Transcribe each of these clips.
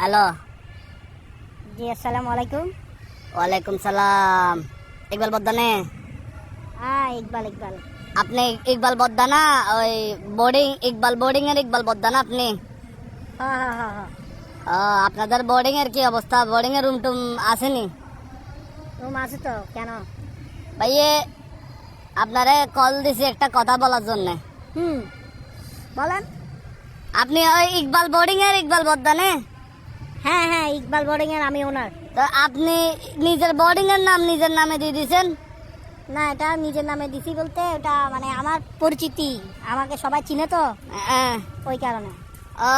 Hello. জি আসসালামু আলাইকুম। ওয়ালাইকুম সালাম। ইকবাল বদ্দানে? হ্যাঁ ইকবাল ইকবাল। আপনি ইকবাল বদ্দা না ওই বোর্ডিং ইকবাল বোর্ডিং এর ইকবাল বদ্দা না আপনি? হ্যাঁ হ্যাঁ হ্যাঁ আপনাদের বোর্ডিং এর কি অবস্থা? বোর্ডিং এর রুম টুম আসেনি? রুম আছে তো কেন? ভাইয়ে আপনারে কল দিছি একটা কথা বলার জন্য। হুম বলেন। আপনি ওই ইকবাল বোর্ডিং এর ইকবাল বদ্দানে? হ্যাঁ হ্যাঁ ইকবাল বোর্ডিং এর আমি ওনার। তো আপনি নিজের বোর্ডিং এর নাম নিজের নামে দিয়ে দিয়েছেন না এটা নিজের নামে দিছি বলতে ওটা মানে আমার পরিচিতি। আমাকে সবাই চিনে তো হ্যাঁ। ওই কারণে। ও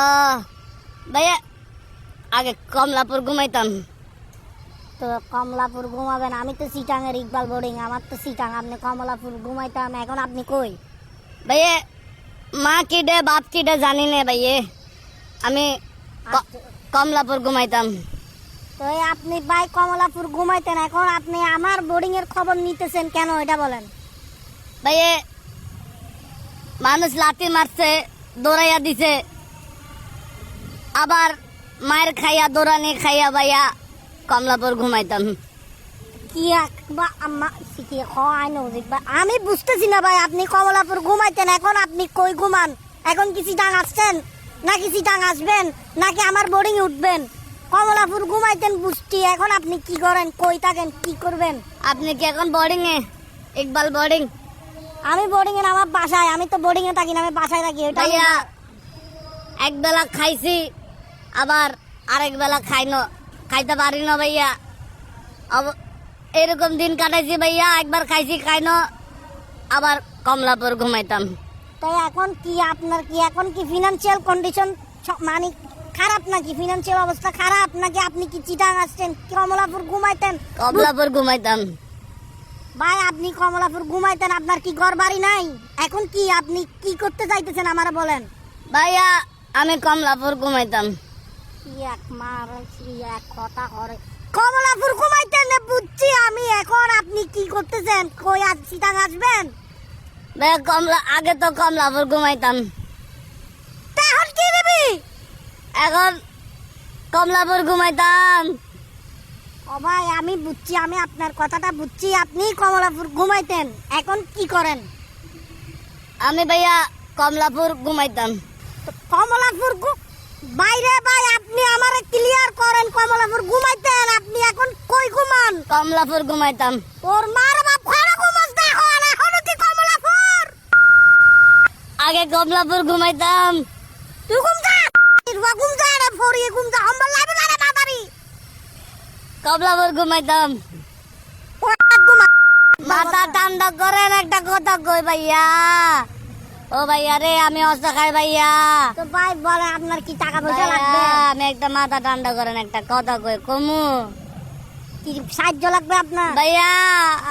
ভাইয়া আগে কমলাপুর ঘুমাইতাম। তো কমলাপুর ঘুমাবেন আমি তো সিটাঙের ইকবাল বোর্ডিং আমার তো সিটাং। আপনি কমলাপুর ঘুমাইতাম এখন আপনি কই? ভাইয়ে মা কি ডে বাপ কি ডে জানি না ভাইয়ে। আমি কমলাপুর ঘুমাইতাম। তো আপনি ভাই কমলাপুর ঘুমাইতেন এখন আপনি আমার বোর্ডিং এর খবর নিতেছেন কেন এটা বলেন। ভাইয়ে মানুষ লাথি মারছে দৌড়াইয়া দিছে। আবার মায়ের খাইয়া দৌড়ানি খাইয়া ভাইয়া কমলাপুর ঘুমাইতাম। কি এক- বা আম্মা কি নজিক ভাই আমি বুঝতেছি না ভাই আপনি কমলাপুর ঘুমাইতেন এখন আপনি কই ঘুমান? এখন কিছু আসছেন নাকি সিটাং আসবেন? নাকি আমার বোর্ডিং উঠবেন? কমলাপুর ঘুমাইতেন বুঝছি এখন আপনি কি করেন? কই থাকেন? কি করবেন? আপনি কি এখন বোর্ডিং এ? ইকবাল বোর্ডিং আমি বোর্ডিং এ আমার বাসায়। আমি তো বোর্ডিং এ থাকি না আমি বাসায় থাকি ভাইয়া এক বেলা খাইছি আবার আরেক বেলা খাই ন খাইতে পারি না ভাইয়া। অব- এরকম দিন কাটাইছি ভাইয়া একবার খাইছি খাই ন আবার কমলাপুর ঘুমাইতাম। তাই এখন কি আপনার কি এখন কি ফিনান্সিয়াল কন্ডিশন মানে খারাপ নাকি? ফিনান্সিয়াল অবস্থা খারাপ নাকি আপনি কি চিটাং আসছেন? কমলাপুর ঘুমাইতেন? কমলাপুর ঘুমাইতাম। ভাই আপনি কমলাপুর ঘুমাইতেন আপনার কি ঘর বাড়ি নাই? এখন কি আপনি কি করতে চাইতেছেন আমারে বলেন? ভাইয়া আমি কমলাপুর ঘুমাইতাম। এক মার এক কথা করে। কমলাপুর ঘুমাইতেন বুঝছি আমি এখন আপনি কি করতেছেন? কই আজ চিটাং আসবেন? কমলা আগে তো কমলাপুর ঘুমাইতাম। তা এখন কি দিবি? এখন কমলাপুর ঘুমাইতাম। ও ভাই আমি বুঝছি আমি আপনার কথাটা বুঝছি আপনি কমলাপুর ঘুমাইতেন। এখন কি করেন? আমি ভাইয়া কমলাপুর ঘুমাইতাম। কমলাপুর বাইরে ভাই আপনি আমারে ক্লিয়ার করেন কমলাপুর ঘুমাইতেন আপনি এখন কই ঘুমান? কমলাপুর ঘুমাইতাম। তোর মার বাপ খারাপ ঘুমাস দেখো আর এখনও কি কমলাপুর আগে কমলাপুর ঘুমাইতাম। তুই ঘুম যা রুয়া ঘুম যা রে ফরিয়ে ঘুম যা হাম্বা লাইবে না রে মাদারি কমলাপুর ঘুমাইতাম। মাথা ঠান্ডা করেন একটা কথা কই ভাইয়া। ও ভাইয়া রে আমি অস্ত খাই ভাইয়া। তো ভাই বলে আপনার কি টাকা পয়সা লাগবে? আমি একটা মাথা ঠান্ডা করেন একটা কথা কই কমু। কি সাহায্য লাগবে আপনার? ভাইয়া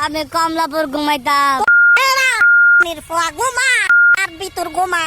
আমি কমলাপুর ঘুমাইতাম। এরা নির্ফা ঘুমা। ভিতর ঘুমা